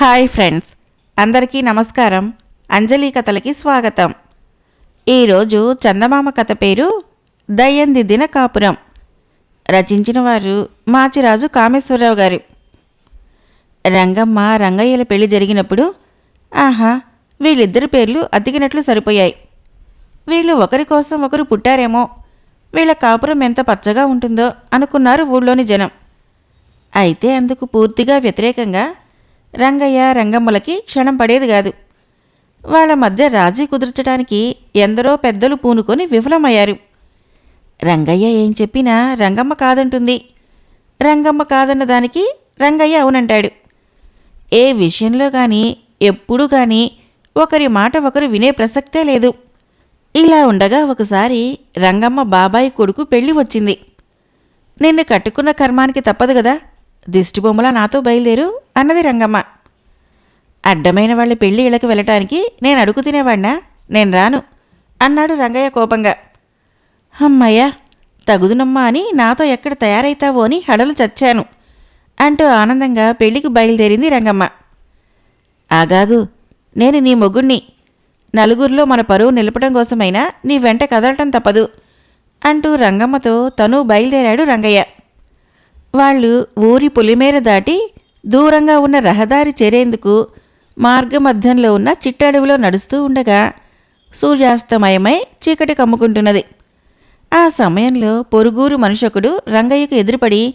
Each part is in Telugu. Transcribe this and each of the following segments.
హాయ్ ఫ్రెండ్స్ అందరికీ నమస్కారం. అంజలి కథలకి స్వాగతం. ఈరోజు చందమామ కథ పేరు దయ్యంది దిన కాపురం. రచించిన వారు మాచిరాజు కామేశ్వరరావు గారు. రంగమ్మ రంగయ్యల పెళ్ళి జరిగినప్పుడు ఆహా వీళ్ళిద్దరి పేర్లు అతికినట్లు సరిపోయాయి. వీళ్ళు ఒకరి కోసం ఒకరు పుట్టారేమో వీళ్ళ కాపురం ఎంత పచ్చగా ఉంటుందో అనుకున్నారు ఊళ్ళోని జనం. అయితే అందుకు పూర్తిగా వ్యతిరేకంగా రంగయ్య రంగమ్మలకి క్షణం పడేది కాదు. వాళ్ళ మధ్య రాజీ కుదుర్చడానికి ఎందరో పెద్దలు పూనుకొని విఫలమయ్యారు. రంగయ్య ఏం చెప్పినా రంగమ్మ కాదంటుంది. రంగమ్మ కాదన్న దానికి రంగయ్య అవునంటాడు. ఏ విషయంలో కానీ ఎప్పుడు కానీ ఒకరి మాట ఒకరు వినే ప్రసక్తే లేదు. ఇలా ఉండగా ఒకసారి రంగమ్మ బాబాయి కొడుకు పెళ్ళి వచ్చింది. నిన్ను కట్టుకున్న కర్మానికి తప్పదు కదా. దిష్టిబొమ్మలా నాతో బయలుదేరు. అన్నది రంగమ్మ. అడ్డమైన వాళ్ళ పెళ్ళి ఇళ్ళకి వెళ్ళటానికి నేను అడుగు తినేవాణ్ణా నేను రాను అన్నాడు రంగయ్య కోపంగా. అమ్మయ్య తగుదునమ్మా అని నాతో ఎక్కడ తయారైతావో అని హడలు చచ్చాను అంటూ ఆనందంగా పెళ్ళికి బయలుదేరింది రంగమ్మ. ఆగాగు నేను నీ మొగుణ్ణి నలుగురిలో మన పరువు నిలపడం కోసమైనా నీ వెంట కదలటం తప్పదు అంటూ రంగమ్మతో తను బయలుదేరాడు రంగయ్య. వాళ్ళు ఊరి పులిమేర దాటి దూరంగా ఉన్న రహదారి చేరేందుకు మార్గమధ్యంలో ఉన్న చిట్టడవిలో నడుస్తూ ఉండగా సూర్యాస్తమయమై చీకటి కమ్ముకుంటున్నది. ఆ సమయంలో పొరుగురు మనుషొకడు రంగయ్యకు ఎదురుపడి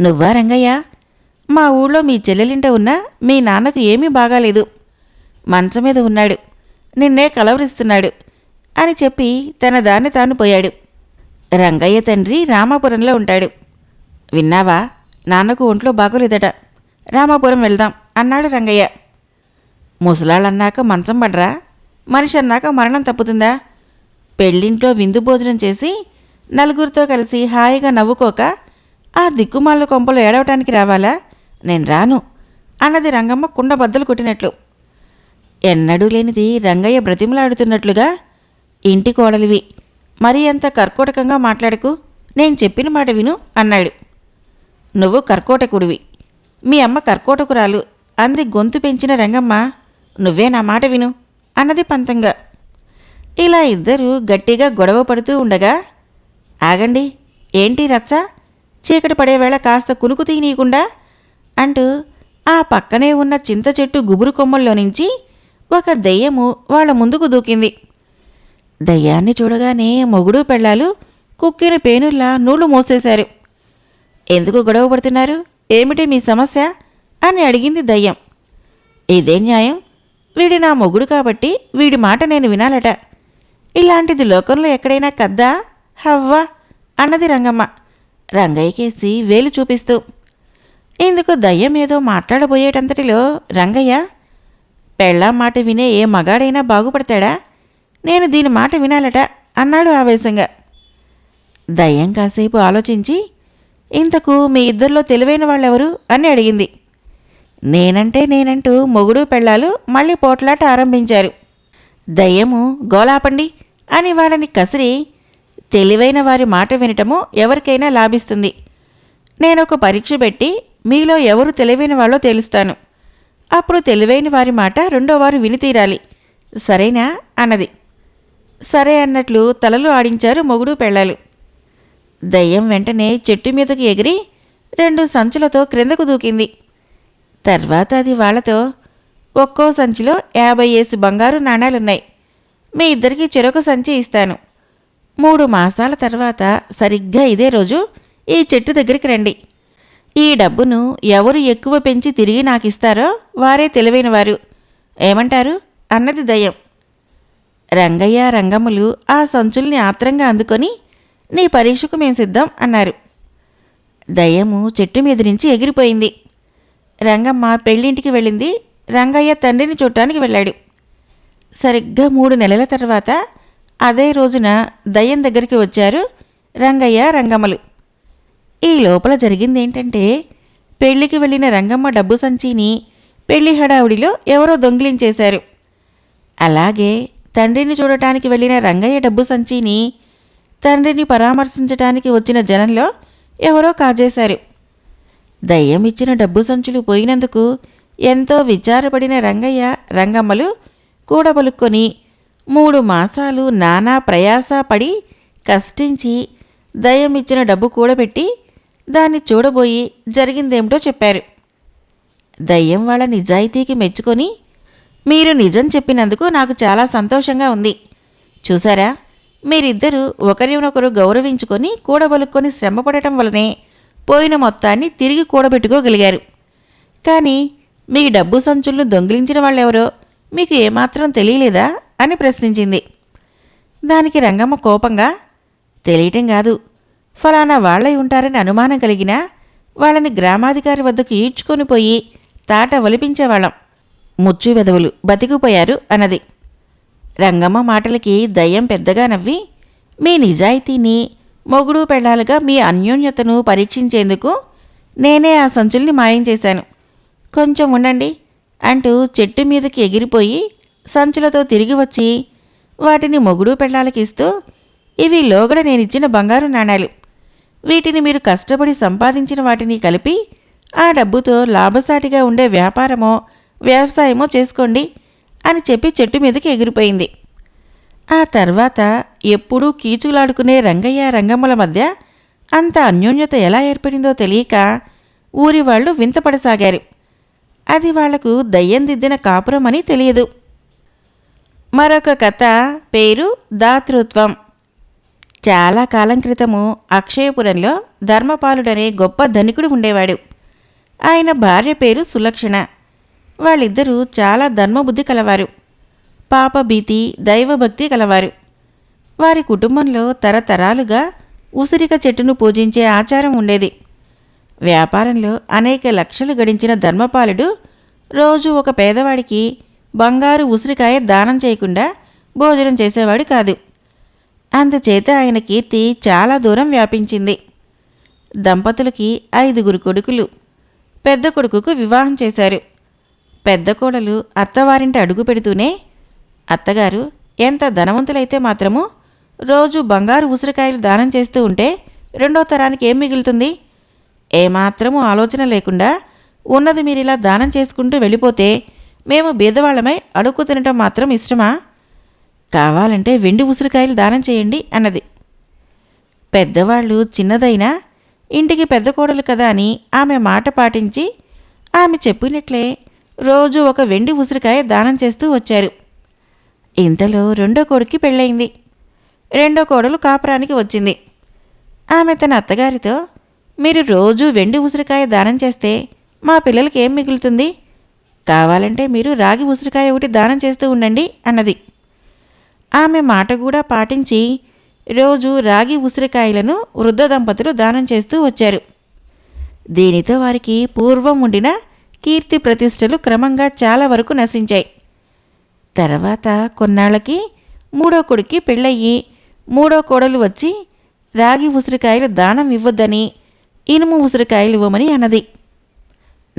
నువ్వా రంగయ్య? మా ఊళ్ళో మీ చెల్లెలింట ఉన్న మీ నాన్నకు ఏమీ బాగాలేదు. మంచం మీద ఉన్నాడు. నిన్నే కలవరిస్తున్నాడు అని చెప్పి తన దాన్ని తాను పోయాడు. రంగయ్య తండ్రి రామాపురంలో ఉంటాడు. విన్నావా? నాన్నకు ఒంట్లో బాగోలేదట. రామాపురం వెళ్దాం అన్నాడు రంగయ్య. ముసలాళ్ళన్నాక మంచం పడరా? మనిషి అన్నాక మరణం తప్పుతుందా? పెళ్ళింట్లో విందు భోజనం చేసి నలుగురితో కలిసి హాయిగా నవ్వుకోక ఆ దిక్కుమాల కొంపలు ఏడవటానికి రావాలా? నేను రాను అన్నది రంగమ్మ కుండ బద్దలు కొట్టినట్లు. ఎన్నడూ లేనిది రంగయ్య బ్రతిమలాడుతున్నట్లుగా ఇంటి కోడలివి మరీ అంత కర్కోటకంగా మాట్లాడకు నేను చెప్పిన మాట విను అన్నాడు. నువ్వు కర్కోటకుడివి. మీ అమ్మ కర్కోటకురాలు అంది గొంతు పెంచిన రంగమ్మ. నువ్వే నా మాట విను అన్నది పంతంగా. ఇలా ఇద్దరూ గట్టిగా గొడవ పడుతూ ఉండగా ఆగండి ఏంటి రచ్చ? చీకటి పడేవేళ కాస్త కునుకు తీయనీయకుండా అంటూ ఆ పక్కనే ఉన్న చింత చెట్టు గుబురు కొమ్మల్లో నుంచి ఒక దయ్యము వాళ్ళ ముందుకు దూకింది. దయ్యాన్ని చూడగానే మొగుడు పెళ్ళాలు కుక్కిన పేనుల్లా నూళ్ళు మోసేశారు. ఎందుకు గొడవ పడుతున్నారు? ఏమిటి మీ సమస్య? అని అడిగింది దయ్యం. ఇదే న్యాయం. వీడి నా మొగుడు కాబట్టి వీడి మాట నేను వినాలట. ఇలాంటిది లోకంలో ఎక్కడైనా కద్దా? హవ్వా? అన్నది రంగమ్మ. రంగయ్యకేసి వేలు చూపిస్తూ. ఇందుకు దయ్యం ఏదో మాట్లాడబోయేటంతటిలో రంగయ్య పెళ్ళాం మాట వినే ఏ మగాడైనా బాగుపడతాడా? నేను దీని మాట వినాలట అన్నాడు ఆవేశంగా. దయ్యం కాసేపు ఆలోచించి ఇంతకు మీ ఇద్దరిలో తెలివైన వాళ్ళెవరు? అని అడిగింది. నేనంటే నేనంటూ మొగుడు పెళ్ళాలు మళ్ళీ పోట్లాట ఆరంభించారు. దయ్యము గోలాపండి అని వాళ్ళని కసిరి తెలివైన వారి మాట వినటము ఎవరికైనా లాభిస్తుంది. నేనొక పరీక్ష పెట్టి మీలో ఎవరు తెలివైన వాళ్ళో తెలుస్తాను. అప్పుడు తెలివైన వారి మాట రెండో వారు విని తీరాలి. సరేనా? అన్నది. సరే అన్నట్లు తలలు ఆడించారు మొగుడు పెళ్ళాలు. దయ్యం వెంటనే చెట్టు మీదకి ఎగిరి రెండు సంచులతో క్రిందకు దూకింది. తర్వాత అది వాళ్ళతో ఒక్కో సంచిలో యాభై ఏసి బంగారు నాణాలున్నాయి. మీ ఇద్దరికి చెరొక సంచి ఇస్తాను. మూడు మాసాల తర్వాత సరిగ్గా ఇదే రోజు ఈ చెట్టు దగ్గరికి రండి. ఈ డబ్బును ఎవరు ఎక్కువ పెంచి తిరిగి నాకు ఇస్తారో వారే తెలివైనవారు. ఏమంటారు? అన్నది దయ్యం. రంగయ్య రంగములు ఆ సంచుల్ని ఆత్రంగా అందుకొని నీ పరీక్షకు మేం సిద్ధం అన్నారు. దయ్యము చెట్టు మీద నుంచి ఎగిరిపోయింది. రంగమ్మ పెళ్ళింటికి వెళ్ళింది. రంగయ్య తండ్రిని చూడటానికి వెళ్ళాడు. సరిగ్గా మూడు నెలల తర్వాత అదే రోజున దయ్యం దగ్గరికి వచ్చారు రంగయ్య రంగమ్మలు. ఈ లోపల జరిగింది ఏంటంటే పెళ్ళికి వెళ్ళిన రంగమ్మ డబ్బు సంచిని పెళ్ళి హడావుడిలో ఎవరో దొంగిలించేశారు. అలాగే తండ్రిని చూడటానికి వెళ్ళిన రంగయ్య డబ్బు సంచిని తండ్రిని పరామర్శించటానికి వచ్చిన జనంలో ఎవరో కాజేశారు. దయ్యం ఇచ్చిన డబ్బు సంచులు పోయినందుకు ఎంతో విచారపడిన రంగయ్య రంగమ్మలు కూడబలుక్కొని మూడు మాసాలు నానా ప్రయాసపడి కష్టించి దయ్యం ఇచ్చిన డబ్బు కూడబెట్టి దాన్ని చూడబోయి జరిగిందేమిటో చెప్పారు. దయ్యం వాళ్ళ నిజాయితీకి మెచ్చుకొని మీరు నిజం చెప్పినందుకు నాకు చాలా సంతోషంగా ఉంది. చూసారా మీరిద్దరూ ఒకరినొకరు గౌరవించుకొని కూడబలుక్కొని శ్రమపడటం వలనే పోయిన మొత్తాన్ని తిరిగి కూడబెట్టుకోగలిగారు. కానీ మీ డబ్బు సంచులను దొంగిలించిన వాళ్ళెవరో మీకు ఏమాత్రం తెలియలేదా? అని ప్రశ్నించింది. దానికి రంగమ్మ కోపంగా తెలియటం కాదు. ఫలానా వాళ్ళై ఉంటారని అనుమానం కలిగినా వాళ్ళని గ్రామాధికారి వద్దకు ఈడ్చుకొని పోయి తాట ఒలిపించేవాళ్ళం. ముచ్చు వెదవులు బతికిపోయారు అన్నది. రంగమ్మ మాటలకి దయ్యం పెద్దగా నవ్వి మీ నిజాయితీని మొగుడు పెళ్ళాలుగా మీ అన్యోన్యతను పరీక్షించేందుకు నేనే ఆ సంచుల్ని మాయం చేశాను. కొంచెం ఉండండి అంటూ చెట్టు మీదకి ఎగిరిపోయి సంచులతో తిరిగి వచ్చి వాటిని మొగుడు పెళ్ళాలకి ఇస్తూ ఇవి లోగడ నేనిచ్చిన బంగారు నాణాలు. వీటిని మీరు కష్టపడి సంపాదించిన వాటిని కలిపి ఆ డబ్బుతో లాభసాటిగా ఉండే వ్యాపారమో వ్యవసాయమో చేసుకోండి. అని చెప్పి చెట్టు మీదకి ఎగిరిపోయింది. ఆ తర్వాత ఎప్పుడూ కీచులాడుకునే రంగయ్య రంగమ్మల మధ్య అంత అన్యోన్యత ఎలా ఏర్పడిందో తెలియక ఊరి వాళ్ళు వింతపడసాగారు. అది వాళ్ళకు దయ్యం దిద్దిన కాపురం అని తెలియదు. మరొక కథ పేరు దాతృత్వం. చాలా కాలం క్రితము అక్షయపురంలో ధర్మపాలుడనే గొప్ప ధనికుడు ఉండేవాడు. ఆయన భార్య పేరు సులక్షణ. వాళ్ళిద్దరూ చాలా ధర్మబుద్ధి కలవారు. పాపభీతి దైవభక్తి కలవారు. వారి కుటుంబంలో తరతరాలుగా ఉసిరిక చెట్టును పూజించే ఆచారం ఉండేది. వ్యాపారంలో అనేక లక్షలు గడించిన ధర్మపాలుడు రోజు ఒక పేదవాడికి బంగారు ఉసిరికాయ దానం చేయకుండా భోజనం చేసేవాడు కాదు. అందుచేత ఆయన కీర్తి చాలా దూరం వ్యాపించింది. దంపతులకి ఐదుగురు కొడుకులు పెద్ద కొడుకుకు వివాహం చేశారు. పెద్ద కోడలు అత్తవారింటి అడుగు పెడుతూనే అత్తగారు ఎంత ధనవంతులైతే మాత్రము రోజు బంగారు ఉసిరికాయలు దానం చేస్తూ ఉంటే రెండో తరానికి ఏం మిగులుతుంది? ఏమాత్రము ఆలోచన లేకుండా ఉన్నది మీరు ఇలా దానం చేసుకుంటూ వెళ్ళిపోతే మేము బీదవాళ్ళమై అడుక్కు తినటం మాత్రం ఇష్టమా? కావాలంటే వెండి ఉసిరికాయలు దానం చేయండి అన్నది. పెద్దవాళ్ళు చిన్నదైనా ఇంటికి పెద్ద కోడలు కదా అని ఆమె మాట పాటించి ఆమె చెప్పినట్లే రోజు ఒక వెండి ఉసిరికాయ దానం చేస్తూ వచ్చారు. ఇంతలో రెండో కొడుక్కి పెళ్ళయింది. రెండో కోడలు కాపురానికి వచ్చింది. ఆమె తన అత్తగారితో మీరు రోజు వెండి ఉసిరికాయ దానం చేస్తే మా పిల్లలకి ఏం మిగులుతుంది? కావాలంటే మీరు రాగి ఉసిరికాయ ఒకటి దానం చేస్తూ ఉండండి అన్నది. ఆమె మాట కూడా పాటించి రోజు రాగి ఉసిరికాయలను వృద్ధ దంపతులు దానం చేస్తూ వచ్చారు. దీనితో వారికి పూర్వం ఉండిన కీర్తి ప్రతిష్టలు క్రమంగా చాలా వరకు నశించాయి. తర్వాత కొన్నాళ్ళకి మూడో కొడుక్కి పెళ్ళయ్యి మూడో కోడలు వచ్చి రాగి ఉసిరికాయలు దానం ఇవ్వద్దని ఇనుము ఉసిరికాయలు ఇవ్వమని అన్నది.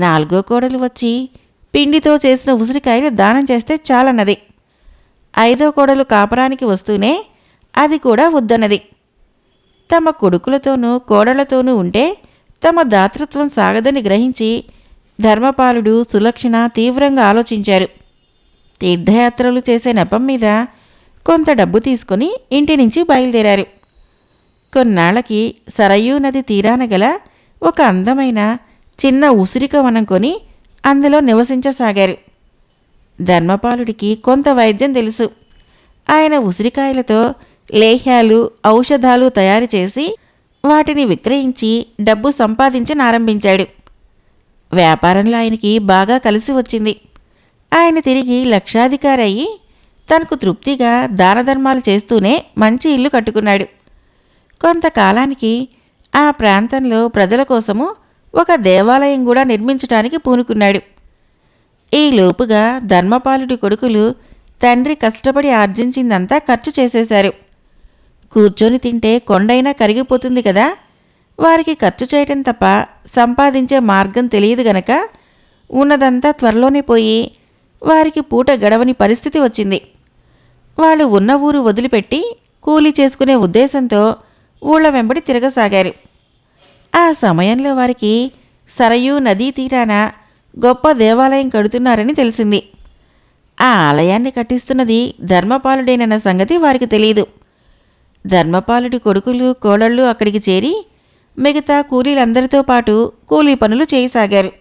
నాలుగో కోడలు వచ్చి పిండితో చేసిన ఉసిరికాయలు దానం చేస్తే చాలన్నది. ఐదో కోడలు కాపరానికి వస్తూనే అది కూడా వద్దన్నది. తమ కొడుకులతోనూ కోడళ్ళతోనూ ఉంటే తమ దాతృత్వం సాగదని గ్రహించి ధర్మపాలుడు సులక్షణ తీవ్రంగా ఆలోచించారు. తీర్థయాత్రలు చేసే నెపం మీద కొంత డబ్బు తీసుకుని ఇంటి నుంచి బయలుదేరారు. కొన్నాళ్ళకి సరయూ నది తీరాన గల ఒక అందమైన చిన్న ఉసిరిక వనం కొని అందులో నివసించసాగారు. ధర్మపాలుడికి కొంత వైద్యం తెలుసు. ఆయన ఉసిరికాయలతో లేహ్యాలు ఔషధాలు తయారు చేసి వాటిని విక్రయించి డబ్బు సంపాదించనారంభించాడు. వ్యాపారంలో ఆయనకి బాగా కలిసి వచ్చింది. ఆయన తిరిగి లక్షాధికారి అయ్యి తనకు తృప్తిగా దానధర్మాలు చేస్తూనే మంచి ఇల్లు కట్టుకున్నాడు. కొంతకాలానికి ఆ ప్రాంతంలో ప్రజల కోసము ఒక దేవాలయం కూడా నిర్మించటానికి పూనుకున్నాడు. ఈ లోపుగా ధర్మపాలుడి కొడుకులు తండ్రి కష్టపడి ఆర్జించిందంతా ఖర్చు చేసేశారు. కూర్చొని తింటే కొండైనా కరిగిపోతుంది కదా? వారికి ఖర్చు చేయటం తప్ప సంపాదించే మార్గం తెలియదు గనక ఉన్నదంతా త్వరలోనే పోయి వారికి పూట గడవని పరిస్థితి వచ్చింది. వాళ్ళు ఉన్న ఊరు వదిలిపెట్టి కూలీ చేసుకునే ఉద్దేశంతో ఊళ్ళ వెంబడి తిరగసాగారు. ఆ సమయంలో వారికి సరయూ నదీ తీరాన గొప్ప దేవాలయం కడుతున్నారని తెలిసింది. ఆ ఆలయాన్ని కట్టిస్తున్నది ధర్మపాలుడేనన్న సంగతి వారికి తెలియదు ధర్మపాలుడి కొడుకులు కోడళ్ళు అక్కడికి చేరి మిగతా కూలీలందరితో పాటు కూలీ పనులు చేయసాగారు.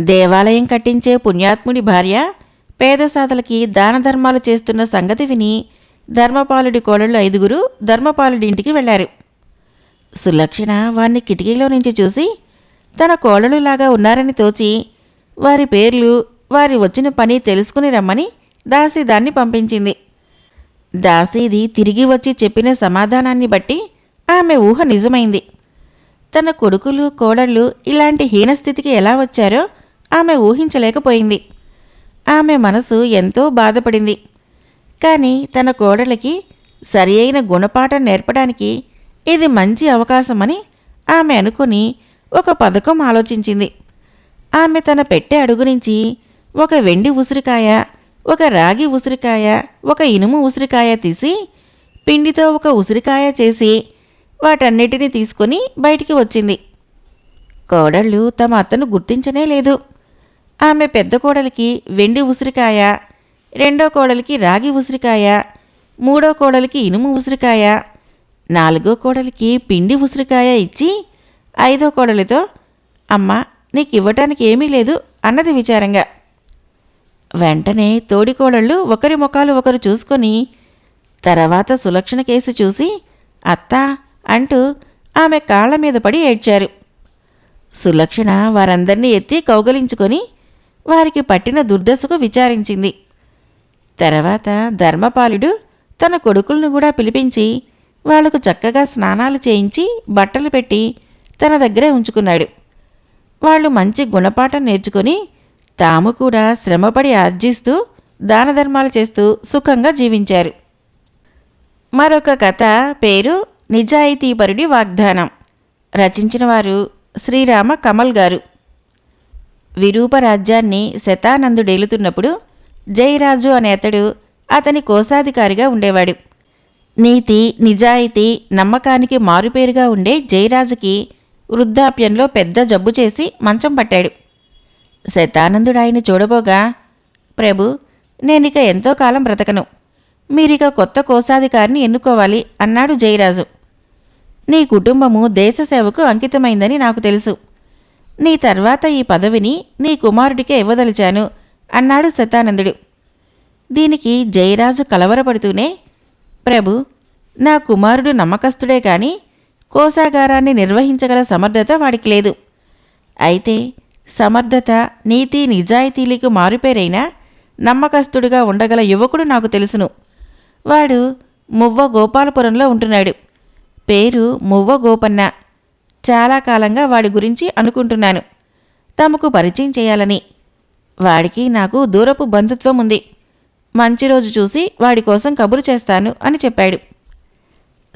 దేవాలయం కట్టించే పుణ్యాత్ముడి భార్య పేదసాదలకి దాన ధర్మాలు చేస్తున్న సంగతి విని ధర్మపాలుడి కోడళ్ళు ఐదుగురు ధర్మపాలుడి ఇంటికి వెళ్ళారు. సులక్షణ వారిని కిటికీలో నుంచి చూసి తన కోడలులాగా ఉన్నారని తోచి వారి పేర్లు వారి వచ్చిన పని తెలుసుకుని రమ్మని దాసి దాన్ని పంపించింది. దాసీది తిరిగి వచ్చి చెప్పిన సమాధానాన్ని బట్టి ఆమె ఊహ నిజమైంది. తన కొడుకులు కోడళ్ళు ఇలాంటి హీనస్థితికి ఎలా వచ్చారో ఆమె ఊహించలేకపోయింది. ఆమె మనసు ఎంతో బాధపడింది. కానీ తన కోడలికి సరి అయిన గుణపాఠం నేర్పడానికి ఇది మంచి అవకాశమని ఆమె అనుకుని ఒక పథకం ఆలోచించింది. ఆమె తన పెట్టె అడుగు నుంచి ఒక వెండి ఉసిరికాయ ఒక రాగి ఉసిరికాయ ఒక ఇనుము ఉసిరికాయ తీసి పిండితో ఒక ఉసిరికాయ చేసి వాటన్నిటినీ తీసుకొని బయటికి వచ్చింది. కోడళ్ళు తమ అత్తను గుర్తించనే లేదు. ఆమె పెద్ద కోడలికి వెండి ఉసిరికాయ రెండో కోడలికి రాగి ఉసిరికాయ మూడో కోడలికి ఇనుము ఉసిరికాయ నాలుగో కోడలికి పిండి ఉసిరికాయ ఇచ్చి ఐదో కోడలితో అమ్మ నీకు ఇవ్వటానికి ఏమీ లేదు అన్నది విచారంగా. వెంటనే తోడికోడళ్ళు ఒకరి ముఖాలు ఒకరు చూసుకొని తర్వాత సులక్షణ కేసు చూసి అత్తా అంటూ ఆమె కాళ్ళ మీద పడి ఏడ్చారు. సులక్షణ వారందరినీ ఎత్తి కౌగలించుకొని వారికి పట్టిన దుర్దశకు విచారించింది. తర్వాత ధర్మపాలుడు తన కొడుకులను కూడా పిలిపించి వాళ్ళకు చక్కగా స్నానాలు చేయించి బట్టలు పెట్టి తన దగ్గరే ఉంచుకున్నాడు. వాళ్ళు మంచి గుణపాఠం నేర్చుకొని తాము కూడా శ్రమపడి ఆర్జిస్తూ దాన ధర్మాలు చేస్తూ సుఖంగా జీవించారు. మరొక కథ పేరు నిజాయితీపరుడి వాగ్దానం. రచించిన వారు శ్రీరామ కమల్ గారు. విరూప రాజ్యాన్ని శతానందుడేలుతున్నప్పుడు జయరాజు అనే అతడు అతని కోశాధికారిగా ఉండేవాడు. నీతి నిజాయితీ నమ్మకానికి మారుపేరుగా ఉండే జయరాజుకి వృద్ధాప్యంలో పెద్ద జబ్బు చేసి మంచం పట్టాడు. శతానందుడు ఆయన చూడబోగా ప్రభు నేనిక ఎంతో కాలం బ్రతకను. మీరిక కొత్త కోశాధికారిని ఎన్నుకోవాలి అన్నాడు జయరాజు. నీ కుటుంబము దేశ సేవకు అంకితమైందని నాకు తెలుసు. నీ తర్వాత ఈ పదవిని నీ కుమారుడికే ఇవ్వదలిచాను అన్నాడు శతానందుడు దీనికి జయరాజు కలవరపడుతూనే ప్రభు నా కుమారుడు నమ్మకస్తుడే కాని కోశాగారాన్ని నిర్వహించగల సమర్థత వాడికి లేదు. అయితే సమర్థత నీతి నిజాయితీలకు మారుపేరైన నమ్మకస్తుడుగా ఉండగల యువకుడు నాకు తెలుసును. వాడు మువ్వ గోపాలపురంలో ఉంటున్నాడు. పేరు మువ్వ గోపన్న చాలా కాలంగా వాడి గురించి అనుకుంటున్నాను. తమకు పరిచయం చేయాలని. వాడికి నాకు దూరపు బంధుత్వం ఉంది. మంచి రోజు చూసి వాడి కోసం కబురు చేస్తాను అని చెప్పాడు.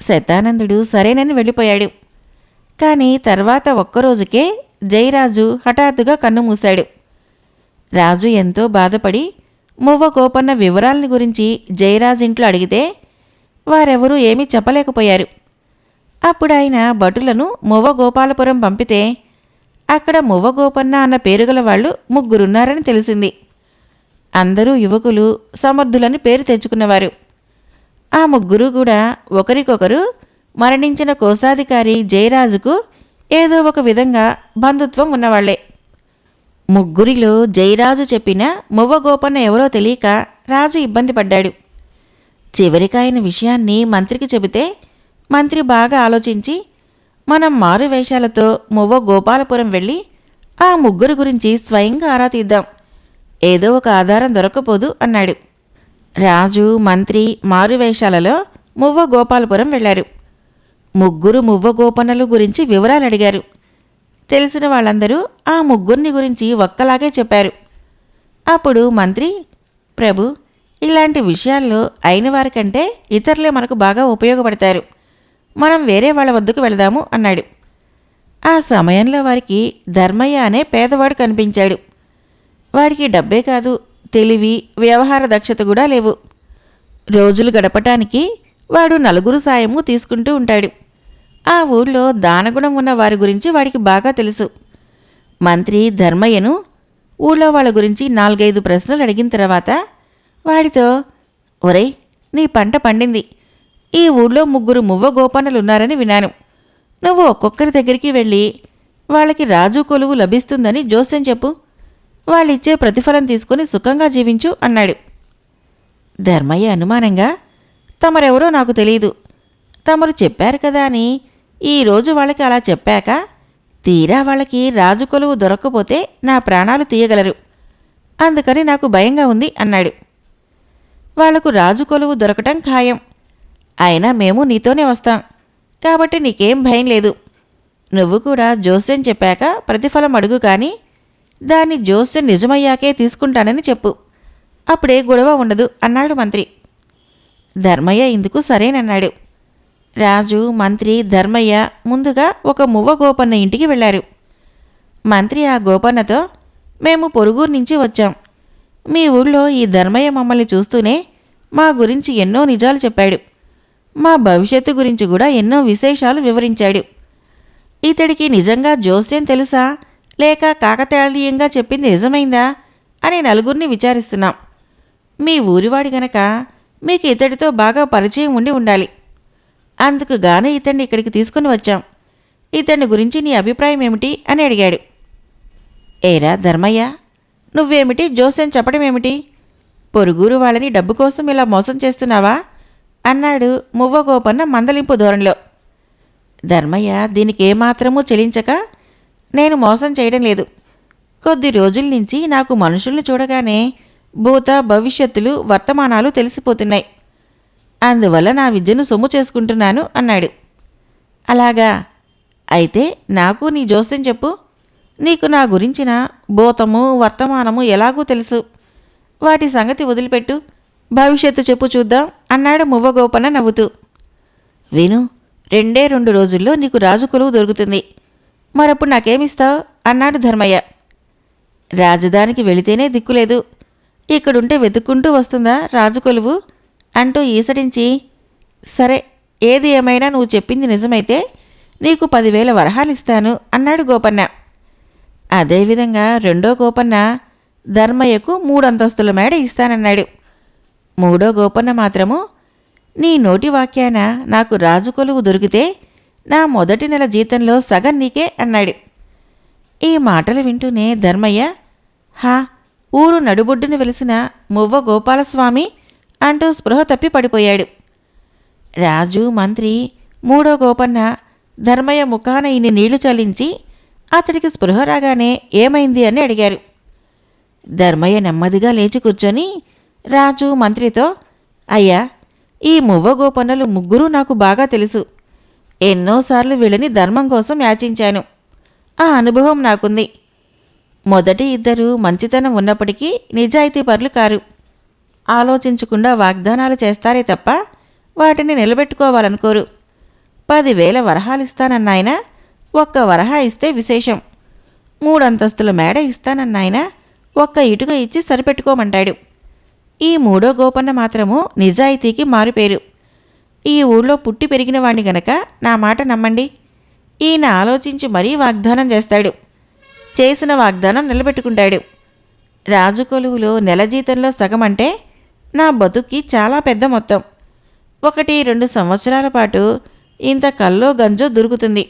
శతానందుడు సరేనని వెళ్ళిపోయాడు. కానీ తర్వాత ఒక్కరోజుకే జయరాజు హఠాత్తుగా కన్ను మూశాడు. రాజు ఎంతో బాధపడి మువ్వ గోపన్న వివరాలని గురించి జయరాజు ఇంట్లో అడిగితే వారెవరూ ఏమీ చెప్పలేకపోయారు. అప్పుడు ఆయన భటులను మువ్వ గోపాలపురం పంపితే అక్కడ మువ్వ గోపన్న అన్న పేరుగల వాళ్ళు ముగ్గురున్నారని తెలిసింది. అందరూ యువకులు సమర్థులని పేరు తెచ్చుకున్నవారు. ఆ ముగ్గురు కూడా ఒకరికొకరు మరణించిన కోశాధికారి జయరాజుకు ఏదో ఒక విధంగా బంధుత్వం ఉన్నవాళ్ళే. ముగ్గురిలో జయరాజు చెప్పిన మువ్వగోపన్న ఎవరో తెలియక రాజు ఇబ్బంది పడ్డాడు. చివరికాయన విషయాన్ని మంత్రికి చెబితే మంత్రి బాగా ఆలోచించి మనం మారు వేషాలతో మువ్వ గోపాలపురం వెళ్ళి ఆ ముగ్గురు గురించి స్వయంగా ఆరా తీద్దాం. ఏదో ఒక ఆధారం దొరకపోదు అన్నాడు. రాజు మంత్రి మారు వేషాలలో మువ్వ గోపాలపురం వెళ్ళారు ముగ్గురు మువ్వ గోపనలు గురించి వివరాలు అడిగారు. తెలిసిన వాళ్ళందరూ ఆ ముగ్గురిని గురించి ఒక్కలాగే చెప్పారు. అప్పుడు మంత్రి ప్రభు ఇలాంటి విషయాల్లో అయిన వారికంటే ఇతరులే మనకు బాగా ఉపయోగపడతారు. మనం వేరే వాళ్ళ వద్దకు వెళదాము అన్నాడు. ఆ సమయంలో వారికి ధర్మయ్య అనే పేదవాడు కనిపించాడు. వాడికి డబ్బే కాదు తెలివి వ్యవహార దక్షత కూడా లేవు. రోజులు గడపటానికి వాడు నలుగురు సాయము తీసుకుంటూ ఉంటాడు. ఆ ఊళ్ళో దానగుణం ఉన్న వారి గురించి వాడికి బాగా తెలుసు. మంత్రి ధర్మయ్యను ఊళ్ళో వాళ్ళ గురించి నాలుగైదు ప్రశ్నలు అడిగిన తర్వాత వాడితో ఒరేయ్ నీ పంట పండింది. ఈ ఊళ్ళో ముగ్గురు మువ్వ గోపన్నలున్నారని విన్నాను. నువ్వు ఒక్కొక్కరి దగ్గరికి వెళ్ళి వాళ్ళకి రాజు కొలువు లభిస్తుందని జోస్యం చెప్పు. వాళ్ళిచ్చే ప్రతిఫలం తీసుకుని సుఖంగా జీవించు అన్నాడు. ధర్మయ్య అనుమానంగా తమరెవరో నాకు తెలియదు తమరు చెప్పారు కదా అని ఈరోజు వాళ్ళకి అలా చెప్పాక తీరా వాళ్ళకి రాజు కొలువు దొరక్కపోతే నా ప్రాణాలు తీయగలరు. అందుకని నాకు భయంగా ఉంది అన్నాడు. వాళ్ళకు రాజు కొలువు దొరకటం ఖాయం. అయినా మేము నీతోనే వస్తాం. కాబట్టి నీకేం భయం లేదు. నువ్వు కూడా జోస్యం చెప్పాక ప్రతిఫలం అడుగు కానీ దాన్ని జోస్యం నిజమయ్యాకే తీసుకుంటానని చెప్పు. అప్పుడే గొడవ ఉండదు అన్నాడు మంత్రి. ధర్మయ్య ఇందుకు సరేనన్నాడు. రాజు మంత్రి ధర్మయ్య ముందుగా ఒక మువ్వ గోపన్న ఇంటికి వెళ్ళారు. మంత్రి ఆ గోపన్నతో మేము పొరుగురు నుంచి వచ్చాం. మీ ఊళ్ళో ఈ ధర్మయ్య మమ్మల్ని చూస్తూనే మా గురించి ఎన్నో నిజాలు చెప్పాడు. మా భవిష్యత్తు గురించి కూడా ఎన్నో విశేషాలు వివరించాడు. ఇతడికి నిజంగా జోస్యం తెలుసా? లేక కాకతాళీయంగా చెప్పింది నిజమైందా? అని నలుగురిని విచారిస్తున్నాం. మీ ఊరివాడి గనక మీకు ఇతడితో బాగా పరిచయం ఉండి ఉండాలి. అందుకు గాను ఇతన్ని ఇక్కడికి తీసుకుని వచ్చాం. ఇతని గురించి నీ అభిప్రాయం ఏమిటి? అని అడిగాడు. ఏరా ధర్మయ్య నువ్వేమిటి? జోస్యం చెప్పడం ఏమిటి? పొరుగురు వాళ్ళని డబ్బు కోసం ఇలా మోసం చేస్తున్నావా? అన్నాడు మువ్వగోపన్న మందలింపు ధోరణిలో. ధర్మయ్య దీనికి ఏమాత్రమూ చెలించక నేను మోసం చేయడం లేదు. కొద్ది రోజుల నుంచి నాకు మనుషుల్ని చూడగానే భూత భవిష్యత్తులు వర్తమానాలు తెలిసిపోతున్నాయి. అందువల్ల నా విద్యను సొమ్ము చేసుకుంటున్నాను అన్నాడు. అలాగా? అయితే నాకు నీ జోస్యం చెప్పు. నీకు నా గురించిన భూతము వర్తమానము ఎలాగూ తెలుసు. వాటి సంగతి వదిలిపెట్టు. భవిష్యత్తు చెప్పు చూద్దాం. అన్నాడు మువ్వగోపన నవ్వుతూ. విను రెండే రెండు రోజుల్లో నీకు రాజు కొలువు దొరుకుతుంది. మరప్పుడు నాకేమిస్తావు? అన్నాడు ధర్మయ్య. రాజధానికి వెళితేనే దిక్కులేదు. ఇక్కడుంటే వెతుక్కుంటూ వస్తుందా రాజు కొలువు? అంటూ ఈసడించి సరే ఏది ఏమైనా నువ్వు చెప్పింది నిజమైతే నీకు పదివేల వరహాలిస్తాను అన్నాడు గోపన్న. అదేవిధంగా రెండో గోపన్న ధర్మయ్యకు మూడంతస్తుల మేడ ఇస్తానన్నాడు. మూడో గోపన్న మాత్రము నీ నోటి వాక్యాన నాకు రాజు కొలువు దొరికితే నా మొదటి నెల జీతంలో సగం నీకే అన్నాడు. ఈ మాటలు వింటూనే ధర్మయ్య హా ఊరు నడుబొడ్డును వెలిసిన మువ్వ గోపాలస్వామి అంటూ స్పృహ తప్పి పడిపోయాడు. రాజు మంత్రి మూడో గోపన్న ధర్మయ్య ముఖాన ఇన్ని నీళ్ళు చల్లించి అతడికి స్పృహ రాగానే ఏమైంది అని అడిగారు. ధర్మయ్య నెమ్మదిగా లేచి కూర్చొని రాజు మంత్రితో అయ్యా ఈ మువ్వగోపన్నలు ముగ్గురు నాకు బాగా తెలుసు. ఎన్నోసార్లు వీళ్ళని ధర్మం కోసం యాచించాను. ఆ అనుభవం నాకుంది. మొదటి ఇద్దరు మంచితనం ఉన్నప్పటికీ నిజాయితీ పరులు కారు. ఆలోచించకుండా వాగ్దానాలు చేస్తారే తప్ప వాటిని నిలబెట్టుకోవాలనుకోరు. పదివేల వరహాలిస్తానన్నాయన ఒక్క వరహా ఇస్తే విశేషం. మూడంతస్తుల మేడ ఇస్తానన్నాయన ఒక్క ఇటుక ఇచ్చి సరిపెట్టుకోమంటాడు. ఈ మూడో గోపన్న మాత్రము నిజాయితీకి మారుపేరు. ఈ ఊళ్ళో పుట్టి పెరిగిన వాణ్ణి గనక నా మాట నమ్మండి. ఈయన ఆలోచించి మరీ వాగ్దానం చేస్తాడు. చేసిన వాగ్దానం నిలబెట్టుకుంటాడు. రాజు కొలువులో నెల జీతంలో సగం అంటే నా బతుక్కి చాలా పెద్ద మొత్తం. ఒకటి రెండు సంవత్సరాల పాటు ఇంత కల్లో గంజో దొరుకుతుంది.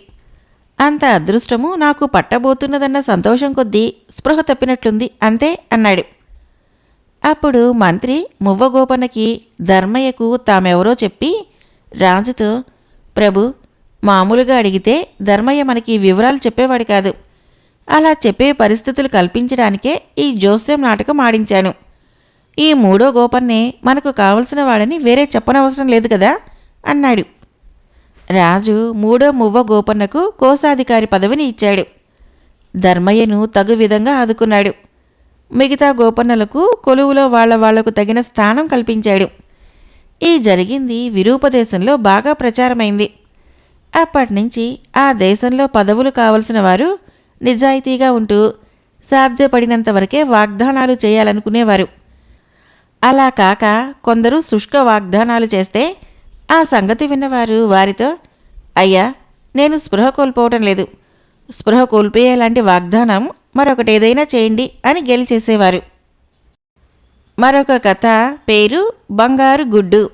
అంత అదృష్టము నాకు పట్టబోతున్నదన్న సంతోషం కొద్దీ స్పృహ తప్పినట్లుంది అంతే అన్నాడు. అప్పుడు మంత్రి మువ్వగోపనకి ధర్మయ్యకు తామెవరో చెప్పి రాజుతో ప్రభు మామూలుగా అడిగితే ధర్మయ్య మనకి వివరాలు చెప్పేవాడు కాదు. అలా చెప్పే పరిస్థితులు కల్పించడానికే ఈ జోస్యం నాటకం ఆడించాను. ఈ మూడో గోపన్నే మనకు కావలసిన వాడని వేరే చెప్పనవసరం లేదు కదా? అన్నాడు. రాజు మూడో మువ్వ గోపన్నకు కోశాధికారి పదవిని ఇచ్చాడు. ధర్మయ్యను తగు విధంగా ఆదుకున్నాడు. మిగతా గోపన్నలకు కొలువులో వాళ్ళ వాళ్ళకు తగిన స్థానం కల్పించాడు. ఈ జరిగింది విరూపదేశంలో బాగా ప్రచారమైంది. అప్పటినుంచి ఆ దేశంలో పదవులు కావలసిన వారు నిజాయితీగా ఉంటూ సాధ్యపడినంత వరకే వాగ్దానాలు చేయాలనుకునేవారు. అలా కాక కొందరు శుష్క వాగ్దానాలు చేస్తే ఆ సంగతి విన్నవారు వారితో అయ్యా నేను స్పృహ కోల్పోవటం లేదు. స్పృహ కోల్పోయేలాంటి వాగ్దానం మరొకటి ఏదైనా చేయండి అని గెలిచేసేవారు. మరొక కథ పేరు బంగారు గుడ్డు.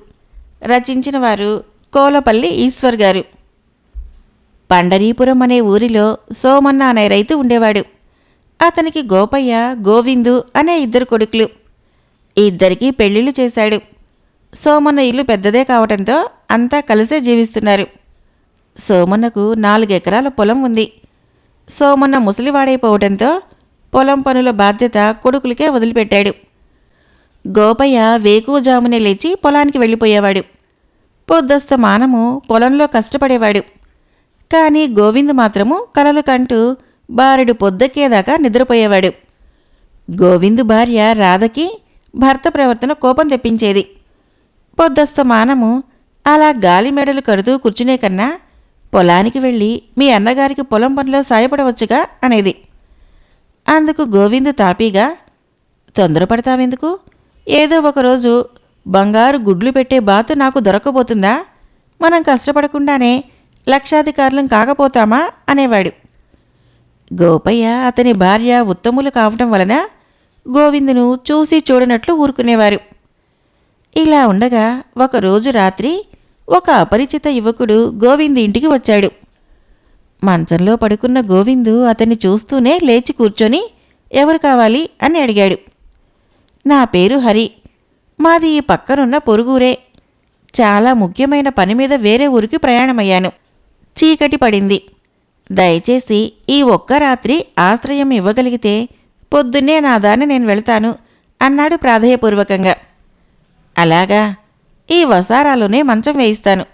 రచించిన వారు కోలపల్లి ఈశ్వర్ గారు. పండరీపురం అనే ఊరిలో సోమన్న అనే రైతు ఉండేవాడు. అతనికి గోపయ్య గోవిందు అనే ఇద్దరు కొడుకులు. ఇద్దరికీ పెళ్ళిళ్ళు చేశాడు. సోమన్న ఇల్లు పెద్దదే కావటంతో అంతా కలిసే జీవిస్తున్నారు. సోమన్నకు నాలుగెకరాల పొలం ఉంది. సోమన్న ముసలివాడైపోవడంతో పొలం పనుల బాధ్యత కొడుకులకే వదిలిపెట్టాడు. గోపయ్య వేకువజామునే లేచి పొలానికి వెళ్ళిపోయేవాడు. పొద్దస్తమానము పొలంలో కష్టపడేవాడు. కానీ గోవింద్ మాత్రము కలలు కంటూ బారెడు పొద్దెక్కేదాకా నిద్రపోయేవాడు. గోవిందు భార్య రాధకి భర్త ప్రవర్తన కోపం తెప్పించేది. పొద్దస్తమానము అలా గాలి మెడలు కడుతూ కూర్చునే కన్నా పొలానికి వెళ్ళి మీ అన్నగారికి పొలం పనిలో సాయపడవచ్చుగా అనేది. అందుకు గోవిందు తాపీగా తొందరపడతావెందుకు? ఏదో ఒకరోజు బంగారు గుడ్లు పెట్టే బాతు నాకు దొరకబోతుందా మనం కష్టపడకుండానే లక్షాధికారులం కాకపోతామా? అనేవాడు. గోపయ్య అతని భార్య ఉత్తములు కావటం వలన గోవిందును చూసి చూడనట్లు ఊరుకునేవారు. ఇలా ఉండగా ఒకరోజు రాత్రి ఒక అపరిచిత యువకుడు గోవింద్ ఇంటికి వచ్చాడు. మంచంలో పడుకున్న గోవిందు అతన్ని చూస్తూనే లేచి కూర్చొని ఎవరు కావాలి? అని అడిగాడు. నా పేరు హరి. మాది ఈ పక్కనున్న పొరుగురే. చాలా ముఖ్యమైన పని మీద వేరే ఊరికి ప్రయాణమయ్యాను. చీకటి పడింది. దయచేసి ఈ ఒక్క రాత్రి ఆశ్రయం ఇవ్వగలిగితే పొద్దున్నే నా దాన్ని నేను వెళ్తాను అన్నాడు ప్రాధేయపూర్వకంగా. అలాగా. ఈ వసారాలోనే మంచం వేయిస్తాను.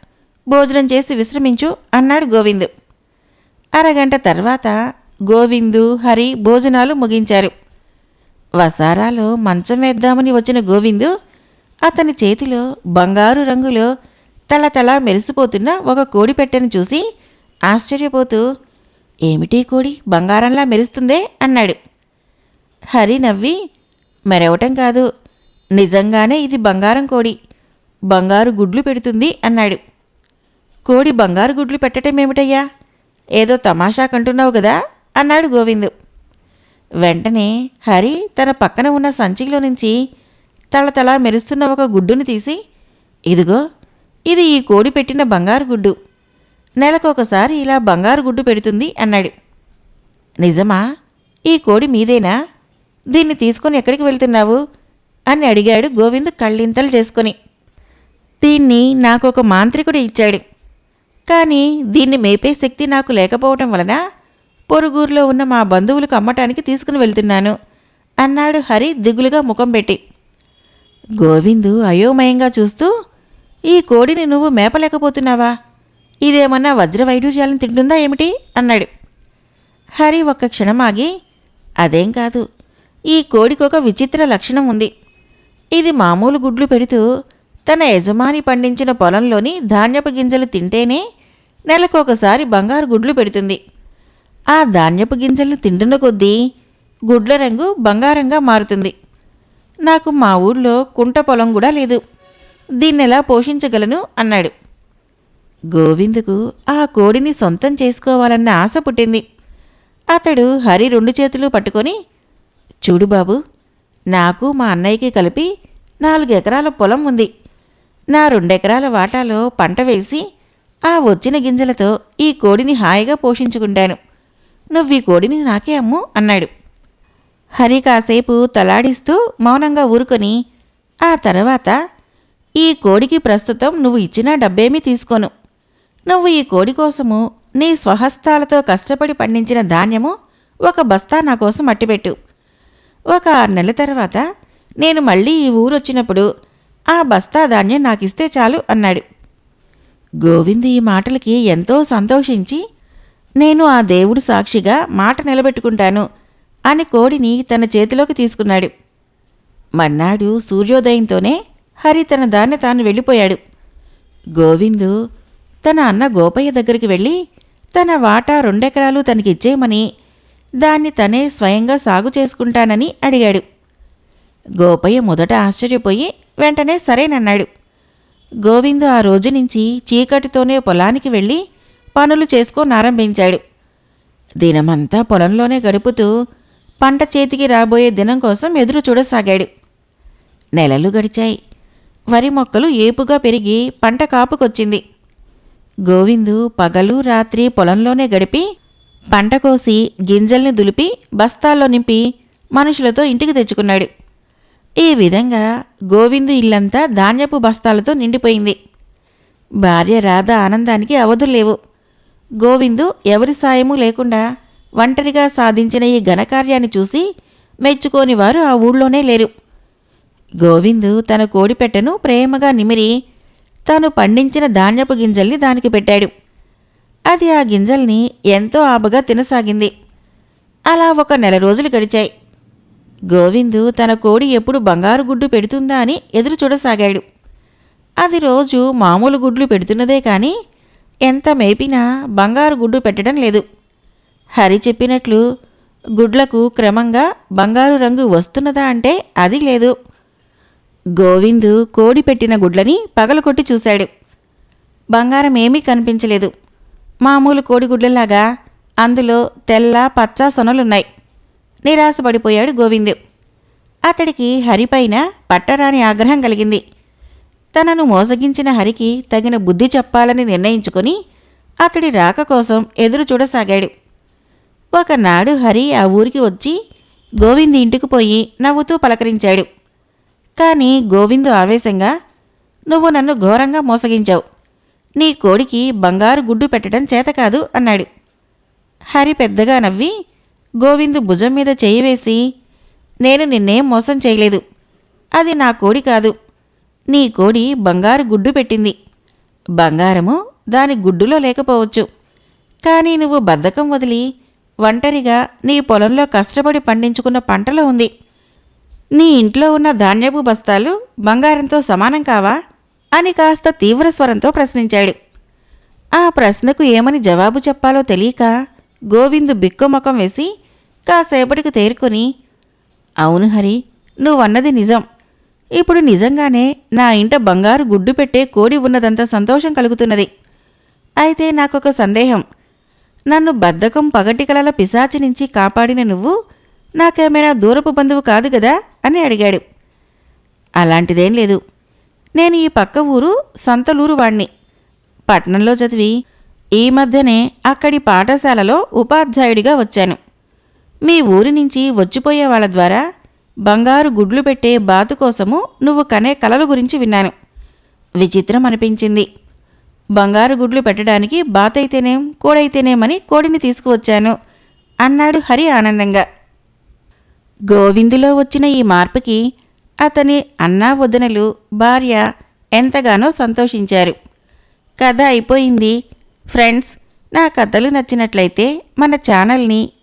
భోజనం చేసి విశ్రమించు అన్నాడు గోవిందు. అరగంట తర్వాత గోవిందు హరి భోజనాలు ముగించారు. వసారాలో మంచం వేద్దామని వచ్చిన గోవిందు అతని చేతిలో బంగారు రంగులో తల మెరిసిపోతున్న ఒక కోడి పెట్టెను చూసి ఆశ్చర్యపోతూ ఏమిటి కోడి? బంగారంలా మెరుస్తుందే? అన్నాడు. హరి నవ్వి మెరవటం కాదు. నిజంగానే ఇది బంగారం కోడి. బంగారు గుడ్లు పెడుతుంది అన్నాడు. కోడి బంగారు గుడ్లు పెట్టటం ఏమిటయ్యా? ఏదో తమాషా కంటున్నావు కదా అన్నాడు గోవిందు. వెంటనే హరి తన పక్కన ఉన్న సంచిలో నుంచి తల మెరుస్తున్న ఒక గుడ్డును తీసి ఇదిగో ఇది ఈ కోడి పెట్టిన బంగారు గుడ్డు. నెలకొకసారి ఇలా బంగారు గుడ్డు పెడుతుంది అన్నాడు. నిజమా? ఈ కోడి మీదేనా? దీన్ని తీసుకొని ఎక్కడికి వెళ్తున్నావు? అని అడిగాడు గోవింద్ కళ్ళింతలు చేసుకొని. దీన్ని నాకు ఒక మాంత్రికుడు ఇచ్చాడు. కానీ దీన్ని మేపే శక్తి నాకు లేకపోవటం వలన పొరుగురులో ఉన్న మా బంధువులకు అమ్మటానికి తీసుకుని వెళ్తున్నాను అన్నాడు హరి దిగులుగా ముఖం పెట్టి. గోవిందు అయోమయంగా చూస్తూ ఈ కోడిని నువ్వు మేపలేకపోతున్నావా? ఇదేమన్నా వజ్రవైడూర్యాలను తింటుందా ఏమిటి? అన్నాడు. హరి ఒక్క క్షణమాగి అదేం కాదు ఈ కోడికి ఒక విచిత్ర లక్షణం ఉంది. ఇది మామూలు గుడ్లు పెడుతూ తన యజమాని పండించిన పొలంలోని ధాన్యపు గింజలు తింటేనే నెలకొకసారి బంగారు గుడ్లు పెడుతుంది. ఆ ధాన్యపు గింజలను తింటున్న కొద్దీ గుడ్ల రంగు బంగారంగా మారుతుంది. నాకు మా ఊళ్ళో కుంట పొలం కూడా లేదు. దీన్నెలా పోషించగలను? అన్నాడు. గోవిందుకు ఆ కోడిని సొంతం చేసుకోవాలన్న ఆశ పుట్టింది. అతడు హరి రెండు చేతులు పట్టుకొని చూడు బాబు నాకు మా అన్నయ్యకి కలిపి నాలుగు ఎకరాల పొలం ఉంది. నా రెండెకరాల వాటాలో పంట వేసి ఆ వచ్చిన గింజలతో ఈ కోడిని హాయిగా పోషించుకుంటాను. నువ్వు ఈ కోడిని నాకే అమ్ము అన్నాడు. హరి కాసేపు తలాడిస్తూ మౌనంగా ఊరుకొని ఆ తర్వాత ఈ కోడికి ప్రస్తుతం నువ్వు ఇచ్చిన డబ్బేమీ తీసుకోను. నువ్వు ఈ కోడి కోసము నీ స్వహస్తాలతో కష్టపడి పండించిన ధాన్యము ఒక బస్తా నా కోసం అట్టిపెట్టు. ఒక ఆరు నెలల తర్వాత నేను మళ్ళీ ఈ ఊరొచ్చినప్పుడు ఆ బస్తా ధాన్యం నాకిస్తే చాలు అన్నాడు. గోవింద్ ఈ మాటలకి ఎంతో సంతోషించి నేను ఆ దేవుడు సాక్షిగా మాట నిలబెట్టుకుంటాను అని కోడిని తన చేతిలోకి తీసుకున్నాడు. మన్నాడు సూర్యోదయంతోనే హరి తన దాన్ని తాను వెళ్ళిపోయాడు. గోవిందు తన అన్న గోపయ్య దగ్గరికి వెళ్ళి తన వాటా రెండెకరాలు తనకిచ్చేయమని దాన్ని తనే స్వయంగా సాగు చేసుకుంటానని అడిగాడు. గోపయ్య మొదట ఆశ్చర్యపోయి వెంటనే సరేనన్నాడు. గోవిందు ఆ రోజు నుంచి చీకటితోనే పొలానికి వెళ్ళి పనులు చేసుకోనారంభించాడు దినమంతా పొలంలోనే గడుపుతూ పంట చేతికి రాబోయే దినం కోసం ఎదురు చూడసాగాడు. నెలలు గడిచాయి. వరి మొక్కలు ఏపుగా పెరిగి పంట కాపుకొచ్చింది. గోవిందు పగలు రాత్రి పొలంలోనే గడిపి పంట కోసి గింజల్ని దులిపి బస్తాల్లో నింపి మనుషులతో ఇంటికి తెచ్చుకున్నాడు. ఈ విధంగా గోవిందు ఇల్లంతా ధాన్యపు బస్తాలతో నిండిపోయింది. భార్య రాధ ఆనందానికి అవధులేవు గోవిందు ఎవరి సాయము లేకుండా ఒంటరిగా సాధించిన ఈ ఘనకార్యాన్ని చూసి మెచ్చుకోని వారు ఆ ఊళ్ళోనే లేరు. గోవిందు తన కోడిపెట్టెను ప్రేమగా నిమిరి తాను పండించిన ధాన్యపు గింజల్ని దానికి పెట్టాడు. అది ఆ గింజల్ని ఎంతో ఆబగా తినసాగింది. అలా ఒక నెల రోజులు గడిచాయి. గోవిందు తన కోడి ఎప్పుడు బంగారు గుడ్డు పెడుతుందా అని ఎదురు చూడసాగాడు. అది రోజు మామూలు గుడ్లు పెడుతున్నదే కానీ ఎంత మేపినా బంగారు గుడ్డు పెట్టడం లేదు. హరి చెప్పినట్లు గుడ్లకు క్రమంగా బంగారు రంగు వస్తున్నదా అంటే అది లేదు. గోవిందు కోడి పెట్టిన గుడ్లని పగలకొట్టి చూశాడు. బంగారం ఏమీ కనిపించలేదు. మామూలు కోడిగుడ్లలాగా అందులో తెల్ల పచ్చ సొనలున్నాయి. నిరాశపడిపోయాడు గోవిందు. అతడికి హరిపైన పట్టరాని ఆగ్రహం కలిగింది. తనను మోసగించిన హరికి తగిన బుద్ధి చెప్పాలని నిర్ణయించుకొని అతడి రాక కోసం ఎదురు చూడసాగాడు. ఒకనాడు హరి ఆ ఊరికి వచ్చి గోవింద్ ఇంటికి పోయి నవ్వుతూ పలకరించాడు. కానీ గోవిందు ఆవేశంగా నువ్వు నన్ను ఘోరంగా మోసగించావు. నీ కోడికి బంగారు గుడ్డు పెట్టడం చేత కాదు అన్నాడు. హరి పెద్దగా నవ్వి గోవిందు భుజం మీద చేయి వేసి నేను నిన్నేం మోసం చేయలేదు. అది నా కోడి కాదు. నీ కోడి బంగారు గుడ్డు పెట్టింది. బంగారము దాని గుడ్డులో లేకపోవచ్చు. కానీ నువ్వు బద్ధకం వదిలి ఒంటరిగా నీ పొలంలో కష్టపడి పండించుకున్న పంటలో ఉంది. నీ ఇంట్లో ఉన్న ధాన్యపు బస్తాలు బంగారంతో సమానం కావా? అని కాస్త తీవ్ర స్వరంతో ప్రశ్నించాడు. ఆ ప్రశ్నకు ఏమని జవాబు చెప్పాలో తెలియక గోవిందు బిక్కుమొఖం వేసి కాసేపటికి తేరుకొని అవును హరి నువ్వన్నది నిజం. ఇప్పుడు నిజంగానే నా ఇంట బంగారు గుడ్డు పెట్టే కోడి ఉన్నదంత సంతోషం కలుగుతున్నది. అయితే నాకొక సందేహం. నన్ను బద్ధకం పగటికలల పిశాచి నుంచి కాపాడిన నువ్వు నాకేమైనా దూరపు బంధువు కాదు కదా అని అడిగాడు. అలాంటిదేం లేదు. నేను ఈ పక్క ఊరు సంతలూరు వాణ్ణి. పట్నంలో చదివి ఈ మధ్యనే అక్కడి పాఠశాలలో ఉపాధ్యాయుడిగా వచ్చాను. మీ ఊరి నుంచి వచ్చిపోయే వాళ్ళ ద్వారా బంగారు గుడ్లు పెట్టే బాతు కోసము నువ్వు కనే కలల గురించి విన్నాను. విచిత్రం అనిపించింది. బంగారు గుడ్లు పెట్టడానికి బాతైతేనేం కోడైతేనేమని కోడిని తీసుకువచ్చాను అన్నాడు హరి ఆనందంగా. గోవిందులో వచ్చిన ఈ మార్పుకి అతని అన్నా వదనలు భార్య ఎంతగానో సంతోషించారు. కథ అయిపోయింది. ఫ్రెండ్స్ నా కథలు నచ్చినట్లయితే మన ఛానల్ని